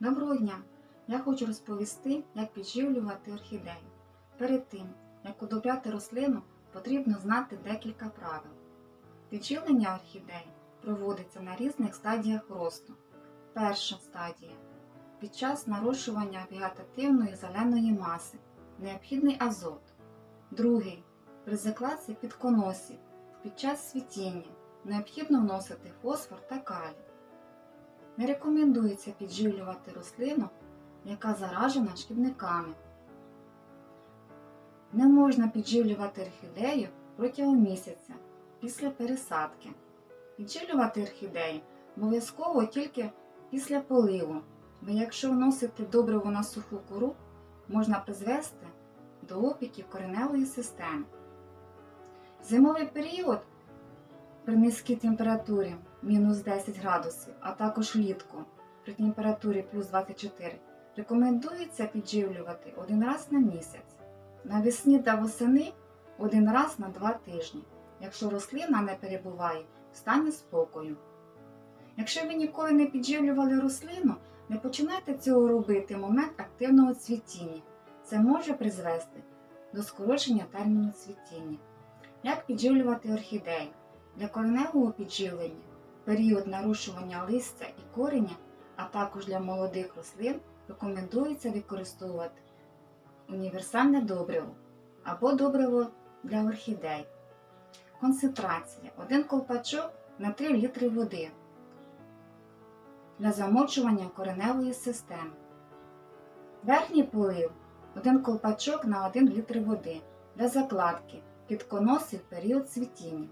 Доброго дня! Я хочу розповісти, як підживлювати орхідею. Перед тим, як удобряти рослину, потрібно знати декілька правил. Підживлення орхідей проводиться на різних стадіях росту. Перша стадія під час нарощування вегетативної зеленої маси, необхідний азот. Другий при закладці підконосів під час світіння необхідно вносити фосфор та калій. Не рекомендується підживлювати рослину, яка заражена шкідниками. Не можна підживлювати орхідею протягом місяця після пересадки. Підживлювати орхідею обов'язково тільки після поливу, бо якщо вносити добриво на суху кору, можна призвести до опіків кореневої системи. Зимовий період при низькій температурі мінус 10 градусів, а також влітку при температурі плюс 24 рекомендується підживлювати один раз на місяць. Навесні та восени один раз на два тижні, якщо рослина не перебуває в стані спокою. Якщо ви ніколи не підживлювали рослину, не починайте цього робити в момент активного цвітіння. Це може призвести до скорочення терміну цвітіння. Як підживлювати орхідею? Для кореневого підживлення період нарушування листя і кореня, а також для молодих рослин рекомендується використовувати універсальне добриво або добриво для орхідей. Концентрація 1 колпачок на 3 літри води для замочування кореневої системи. Верхній полив 1 колпачок на 1 літр води для закладки підконосів період цвітіння.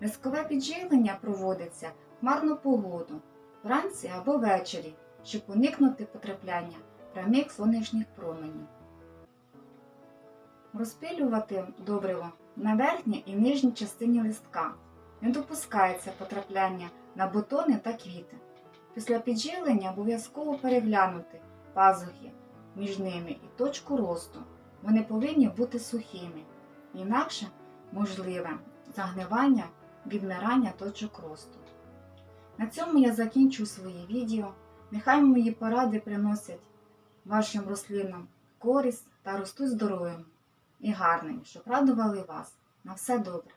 Рискове підживлення проводиться в марну погоду, вранці або ввечері, щоб уникнути потрапляння прямих сонячних променів. Розпилювати добриво на верхній і нижній частині листка. Не допускається потрапляння на бутони та квіти. Після підживлення обов'язково переглянути пазухи між ними і точку росту. Вони повинні бути сухими, інакше можливе загнивання відмирання точок росту. На цьому я закінчу своє відео. Нехай мої поради приносять вашим рослинам користь та ростуть здоровим і гарним, щоб радували вас. На все добре!